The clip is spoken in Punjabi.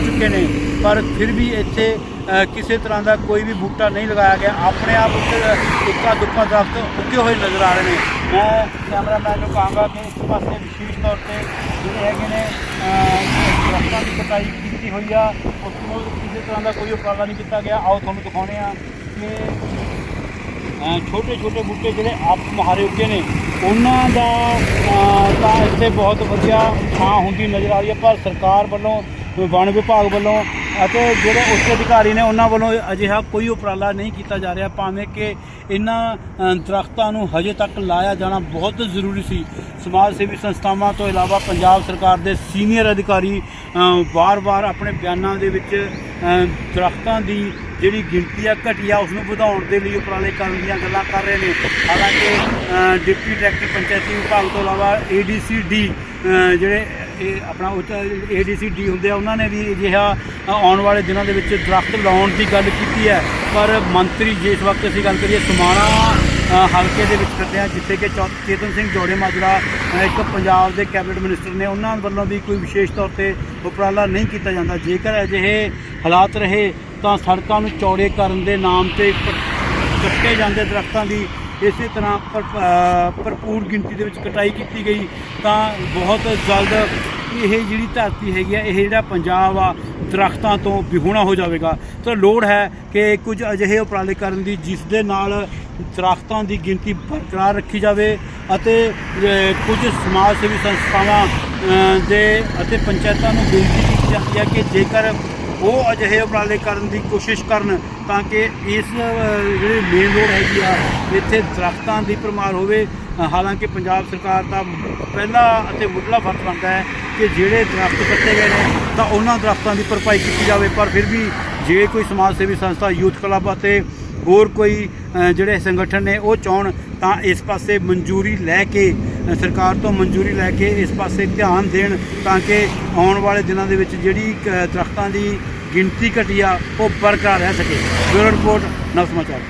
ਚੁੱਕੇ ਨੇ ਪਰ ਫਿਰ ਵੀ ਇੱਥੇ ਕਿਸੇ ਤਰ੍ਹਾਂ ਦਾ ਕੋਈ ਵੀ ਬੂਟਾ ਨਹੀਂ ਲਗਾਇਆ ਗਿਆ। ਆਪਣੇ ਆਪ ਉੱਤੇ ਇੱਕਾ ਦੁੱਕਾ ਦਰਖਤ ਉੱਗੇ ਹੋਏ ਨਜ਼ਰ ਆ ਰਹੇ ਨੇ। ਮੈਂ ਕੈਮਰਾਮੈਨ ਨੂੰ ਕਹਾਂਗਾ ਕਿ ਇਸ ਪਾਸੇ ਵਿਸ਼ੇਸ਼ ਤੌਰ ਤੇ ਜਿਹੜੇ ਹੈਗੇ ਨੇ ਅ, ਦਰਖਤਾਂ ਦੀ ਕਟਾਈ ਕੀਤੀ ਹੋਈ ਆ ਉਸ ਨੂੰ ਕਿਸੇ ਤਰ੍ਹਾਂ ਦਾ ਕੋਈ ਉਪਰਾਲਾ ਨਹੀਂ ਕੀਤਾ ਗਿਆ। ਆਓ ਤੁਹਾਨੂੰ ਦਿਖਾਉਂਦੇ ਆ ਕਿ ਛੋਟੇ ਛੋਟੇ ਬੂਟੇ ਜਿਹੜੇ ਆਪ ਮੁਹਾਰੇ ਉੱਗੇ ਨੇ ਉਹਨਾਂ ਦਾ ਤਾਂ ਇੱਥੇ ਬਹੁਤ ਵਧੀਆ ਥਾਂ ਹੁੰਦੀ ਨਜ਼ਰ ਆ ਰਹੀ ਹੈ ਪਰ ਸਰਕਾਰ ਵੱਲੋਂ ਵਣ ਵਿਭਾਗ ਵੱਲੋਂ ਅਤੇ ਜਿਹੜੇ ਉੱਚ ਅਧਿਕਾਰੀ ਨੇ ਉਹਨਾਂ ਵੱਲੋਂ ਅਜਿਹਾ ਕੋਈ ਉਪਰਾਲਾ ਨਹੀਂ ਕੀਤਾ ਜਾ ਰਿਹਾ ਭਾਵੇਂ ਕਿ ਇਹਨਾਂ ਅ, ਦਰਖਤਾਂ ਨੂੰ ਹਜੇ ਤੱਕ ਲਾਇਆ ਜਾਣਾ ਬਹੁਤ ਜ਼ਰੂਰੀ ਸੀ। ਸਮਾਜ ਸੇਵੀ ਸੰਸਥਾਵਾਂ ਤੋਂ ਇਲਾਵਾ ਪੰਜਾਬ ਸਰਕਾਰ ਦੇ ਸੀਨੀਅਰ ਅਧਿਕਾਰੀ ਵਾਰ-ਵਾਰ ਆਪਣੇ ਬਿਆਨਾਂ ਦੇ ਵਿੱਚ ਅ, ਦਰਖਤਾਂ ਦੀ ਜਿਹੜੀ ਗਿਣਤੀ ਆ ਘਟੀਆ ਉਸ ਨੂੰ ਵਧਾਉਣ ਦੇ ਲਈ ਉਪਰਾਲੇ ਕਰਨ ਦੀਆਂ ਗੱਲਾਂ ਕਰ ਰਹੇ ਨੇ। ਹਾਲਾਂਕਿ ਡਿਪਟੀ ਡਾਇਰੈਕਟਰ ਪੰਚਾਇਤੀ ਵਿਭਾਗ ਤੋਂ ਇਲਾਵਾ ਏਡੀਸੀ-ਡੀ ਜਿਹੜੇ ਇਹ ਆਪਣਾ ਏਡੀਸੀ-ਡੀ ਹੁੰਦੇ ਆ, ਉਹਨਾਂ ਨੇ ਵੀ ਅਜਿਹਾ ਆਉਣ ਵਾਲੇ ਦਿਨਾਂ ਦੇ ਵਿੱਚ ਦਰਖਤ ਲਾਉਣ ਦੀ ਗੱਲ ਕੀਤੀ ਹੈ। ਪਰ ਮੰਤਰੀ ਜਿਸ ਵਕਤ ਅਸੀਂ ਗੱਲ ਕਰੀਏ, ਸਮਾਣਾ ਹਲਕੇ ਦੇ ਵਿੱਚ ਖੜਦੇ ਆ, ਜਿੱਥੇ ਕਿ ਚੌ- ਚੇਤਨ ਸਿੰਘ ਜੋੜੇ ਮਾਜਰਾ ਇੱਕ ਪੰਜਾਬ ਦੇ ਕੈਬਨਿਟ ਮਿਨਿਸਟਰ ਨੇ, ਉਹਨਾਂ ਵੱਲੋਂ ਵੀ ਕੋਈ ਵਿਸ਼ੇਸ਼ ਤੌਰ ਤੇ ਉਪਰਾਲਾ ਨਹੀਂ ਕੀਤਾ ਜਾਂਦਾ। ਜੇਕਰ ਅਜਿਹੇ ਹਾਲਾਤ ਰਹੇ, ਤਾਂ ਸੜਕਾਂ ਨੂੰ ਚੌੜੇ ਕਰਨ ਦੇ ਨਾਮ ਤੇ ਪ- ਕੱਟੇ ਜਾਂਦੇ ਦਰਖਤਾਂ ਦੀ ਇਸੇ ਤਰ੍ਹਾਂ ਭਰ- ਭਰਪੂਰ ਗਿਣਤੀ ਦੇ ਵਿੱਚ ਕਟਾਈ ਕੀਤੀ ਗਈ ਤਾਂ ਬਹੁਤ ਜਲਦ ਇਹ ਜਿਹੜੀ ਧਰਤੀ ਹੈਗੀ ਆ, ਇਹ ਜਿਹੜਾ ਪੰਜਾਬ ਆ, ਦਰਖਤਾਂ ਤੋਂ ਵਿਹੂਣਾ ਹੋ ਜਾਵੇਗਾ। ਤਾਂ ਲੋੜ ਹੈ ਕਿ ਕੁਝ ਅਜਿਹੇ ਉਪਰਾਲੇ ਕਰਨ ਦੀ, ਜਿਸ ਦੇ ਨਾਲ ਦਰਖਤਾਂ ਦੀ ਗਿਣਤੀ ਬਰਕਰਾਰ ਰੱਖੀ ਜਾਵੇ ਅਤੇ ਕੁਝ ਸਮਾਜ ਸੇਵੀ ਸੰਸਥਾਵਾਂ ਦੇ ਅਤੇ ਪੰਚਾਇਤਾਂ ਨੂੰ ਬੇਨਤੀ ਕੀਤੀ ਜਾਂਦੀ ਹੈ ਕਿ ਜੇਕਰ ਉਹ ਅਜਿਹੇ ਉਪਰਾਲੇ ਕਰਨ ਦੀ ਕੋਸ਼ਿਸ਼ ਕਰਨ ਤਾਂ ਕਿ ਇਸ ਜਿਹੜੀ ਮੇਨ ਰੋਡ ਹੈਗੀ ਆ, ਇੱਥੇ ਦਰਖਤਾਂ ਦੀ ਭਰਮਾਰ ਹੋਵੇ। ਹਾਲਾਂਕਿ ਪੰਜਾਬ ਸਰਕਾਰ ਦਾ ਪਹਿਲਾ ਅਤੇ ਮੁੱਢਲਾ ਫਰਜ਼ ਬਣਦਾ ਹੈ ਕਿ ਜਿਹੜੇ ਦਰਖਤ ਕੱਟੇ ਗਏ ਨੇ, ਤਾਂ ਉਹਨਾਂ ਦਰਖਤਾਂ ਦੀ ਭਰਪਾਈ ਕੀਤੀ ਜਾਵੇ। ਪਰ ਫਿਰ ਵੀ ਜੇ ਕੋਈ ਸਮਾਜ ਸੇਵੀ ਸੰਸਥਾ, ਯੂਥ ਕਲੱਬ ਅਤੇ ਹੋਰ ਕੋਈ ਜਿਹੜੇ ਸੰਗਠਨ ਨੇ, ਉਹ ਚਾਹਣ ਤਾਂ ਇਸ ਪਾਸੇ ਮਨਜ਼ੂਰੀ ਲੈ ਕੇ ਸਰਕਾਰ ਤੋਂ ਮਨਜ਼ੂਰੀ ਲੈ ਕੇ ਇਸ ਪਾਸੇ ਧਿਆਨ ਦੇਣ ਤਾਂ ਕਿ ਆਉਣ ਵਾਲੇ ਦਿਨਾਂ ਦੇ ਵਿੱਚ ਜਿਹੜੀ ਕ- ਦਰਖਤਾਂ ਦੀ ਗਿਣਤੀ ਘਟੀ ਆ, ਉਹ ਬਰਕਰਾਰ ਰਹਿ ਸਕੇ। ਬਿਊਰੋ ਰਿਪੋਰਟ, ਨਵ ਸਮਾਚਾਰ।